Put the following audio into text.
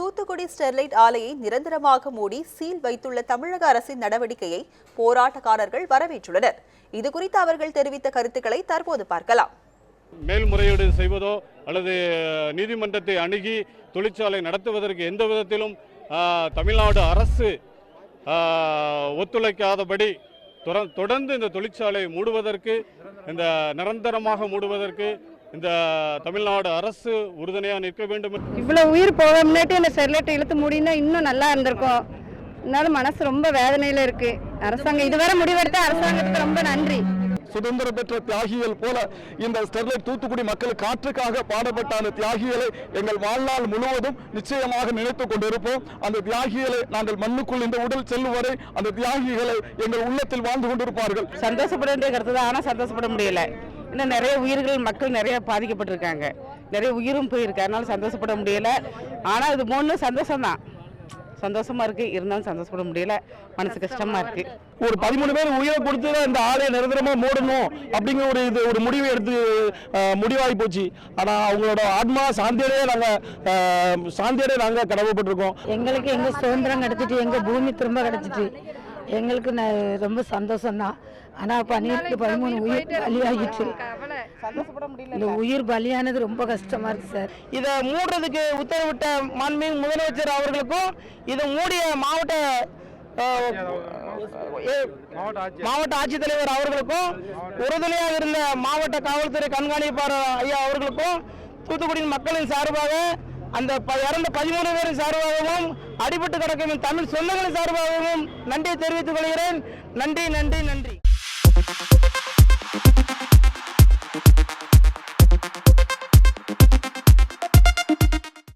Thoothukudi Sterlite ஆலையை நிரந்தரமாக மூடி சீல் வைத்துள்ள தமிழக அரசின் நடவடிக்கையை போராட்டக்காரர்கள் வரவேற்றுள்ளனர். இதுகுறித்து அவர்கள் தெரிவித்த கருத்துக்களை தற்போது பார்க்கலாம். மேல்முறையீடு செய்வதோ அல்லது நீதிமன்றத்தை அணுகி தொழிற்சாலை நடத்துவதற்கு எந்த விதத்திலும் தமிழ்நாடு அரசு ஒத்துழைக்காதபடி தொடர்ந்து இந்த தொழிற்சாலை மூடுவதற்கு இந்த நிரந்தரமாக மூடுவதற்கு இந்த தமிழ்நாடு அரசு உறுதுணையாக நிற்க வேண்டும் இவ்வளோ உயிர் போக முன்னாடி அந்த ஸ்டெர்லைட்டை இழுத்து மூடினா இன்னும் நல்லா இருந்திருக்கும். இருந்தாலும் மனசு ரொம்ப வேதனையில் இருக்கு. அரசாங்கம் இதுவரை முடிவெடுத்த அரசாங்கத்துக்கு ரொம்ப நன்றி. சுதந்திரம் பெற்ற தியாகிகள் போல இந்த ஸ்டெர்லைட் தூத்துக்குடி மக்கள் காற்றுக்காக பாடப்பட்ட அந்த தியாகிகளை எங்கள் வாழ்நாள் முழுவதும் நிச்சயமாக நினைத்துக் கொண்டிருப்போம். அந்த தியாகிகளை நாங்கள் மண்ணுக்குள் இந்த உடல் செல்லும் வரை அந்த தியாகிகளை எங்கள் உள்ளத்தில் வாழ்ந்து கொண்டிருப்பார்கள். சந்தோஷப்பட வேண்டிய கருத்து தான் ஆனால் சந்தோஷப்பட முடியல. இன்னும் நிறைய உயிர்கள் மக்கள் நிறைய பாதிக்கப்பட்டிருக்காங்க. நிறைய உயிரும் போயிருக்கு. அதனால சந்தோஷப்பட முடியல. ஆனால் இது மூணு சந்தோஷம் தான் சந்தோஷமா இருக்கு. இருந்தாலும் சந்தோஷப்பட முடியல. மனசு கஷ்டமா இருக்கு. ஒரு பதிமூணு பேர் உயிரை கொடுத்து தான் இந்த ஆலையை நிரந்தரமா மூடணும் அப்படிங்கிற ஒரு இது ஒரு முடிவை எடுத்து முடிவாகி போச்சு. ஆனா அவங்களோட ஆத்மா சாந்தியடைய நாங்க சாந்தியடைய நாங்க கடவுப்பட்டிருக்கோம் எங்களுக்கு எங்க சுதந்திரம் கிடைச்சிட்டு எங்க பூமி திரும்ப கிடைச்சிட்டு எங்களுக்கு ரொம்ப சந்தோஷம் தான் ஆனா பன்னிரெண்டு பதிமூணு உயிர் பலியாகிட்டு இந்த உயிர் பலியானது ரொம்ப கஷ்டமா இருக்கு சார். இதை மூடுறதுக்கு உத்தரவிட்ட மாண்புமிகு முதலமைச்சர் அவர்களுக்கும் இதை மூடிய மாவட்ட மாவட்ட ஆட்சித்தலைவர் அவர்களுக்கும் உறுதுணையாக இருந்த மாவட்ட காவல்துறை கண்காணிப்பாளர் ஐயா அவர்களுக்கும் தூத்துக்குடியின் மக்களின் சார்பாக அந்த இறந்த பதிமூணு பேரின் சார்பாகவும் அடிபட்டு கிடக்கும் தமிழ் சொந்தங்களின் சார்பாகவும் நன்றி தெரிவித்துக் கொள்கிறேன். நன்றி நன்றி நன்றி.